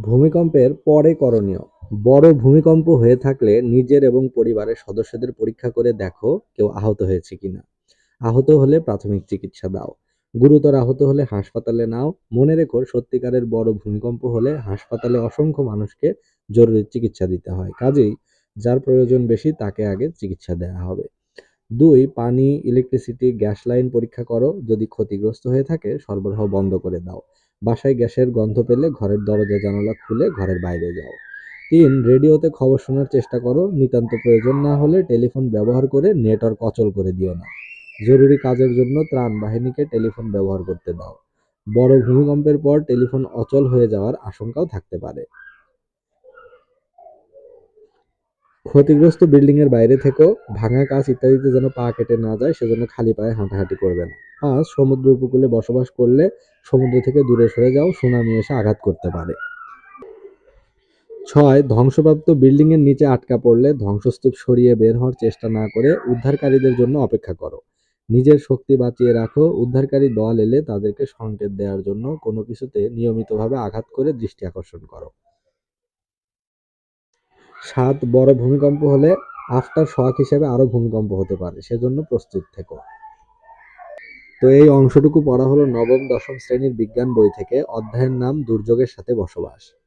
ভূমিকম্পের পরে করণীয়। বড় ভূমিকম্প হয়ে থাকলে নিজের এবং পরিবারের সদস্যদের পরীক্ষা করে দেখো কেউ আহত হয়েছে কিনা। আহত হলে প্রাথমিক চিকিৎসা দাও। গুরুতর আহত হলে হাসপাতালে নাও। মনে রেখো, সত্যিকারের বড় ভূমিকম্প হলে হাসপাতালে অসংখ্য মানুষকে জরুরি চিকিৎসা দিতে হয়। কাজেই যার প্রয়োজন বেশি তাকে আগে চিকিৎসা দেওয়া হবে। দুই, পানি ইলেকট্রিসিটি গ্যাস লাইন পরীক্ষা করো। যদি ক্ষতিগ্রস্ত হয়ে থাকে, সরবরাহ বন্ধ করে দাও। বাসায় গ্যাসের গন্ধ পেলে ঘরের দরজা জানালা খুলে ঘরের বাইরে যাও। তিন, রেডিওতে খবর শোনার চেষ্টা করো। নিতান্ত প্রয়োজন না হলে টেলিফোন ব্যবহার করে নেটওয়ার্ক অচল করে দিও না। জরুরি কাজের জন্য ত্রাণ বাহিনীকে টেলিফোন ব্যবহার করতে দাও। বড় ভূমিকম্পের পর টেলিফোন অচল হয়ে যাওয়ার আশঙ্কাও থাকতে পারে। ক্ষতিগ্রস্ত বিল্ডিং এর বাইরে থেকেও ভাঙা কাঁচ ইত্যাদিতে যেন পা কেটে না যায়, সেজন্য খালি পায়ে হাঁটাহাঁটি করবে না। পাঁচ সমুদ্র উপকূলে বসবাস করলে সমুদ্র থেকে দূরে সরে যাও, সুনামি এসে আঘাত করতে পারে। ছয়, ধ্বংসপ্রাপ্ত বিল্ডিং এর নিচে আটকা পড়লে ধ্বংসস্তূপ সরিয়ে বের হওয়ার চেষ্টা না করে উদ্ধারকারীদের জন্য অপেক্ষা করো। নিজের শক্তি বাঁচিয়ে রাখো, উদ্ধারকারী দল এলে তাদেরকে সংকেত দেওয়ার জন্য কোনো কিছুতে নিয়মিতভাবে আঘাত করে দৃষ্টি আকর্ষণ করো। সাত বড় ভূমিকম্প হলে আফটার শখ হিসেবে আরও ভূমিকম্প হতে পারে, সেজন্য প্রস্তুত থেকো। তো এই অংশটুকু পড়া হলো নবম, দশম শ্রেণির বিজ্ঞান বই থেকে, অধ্যায়ের নাম দুর্যোগের সাথে বসবাস।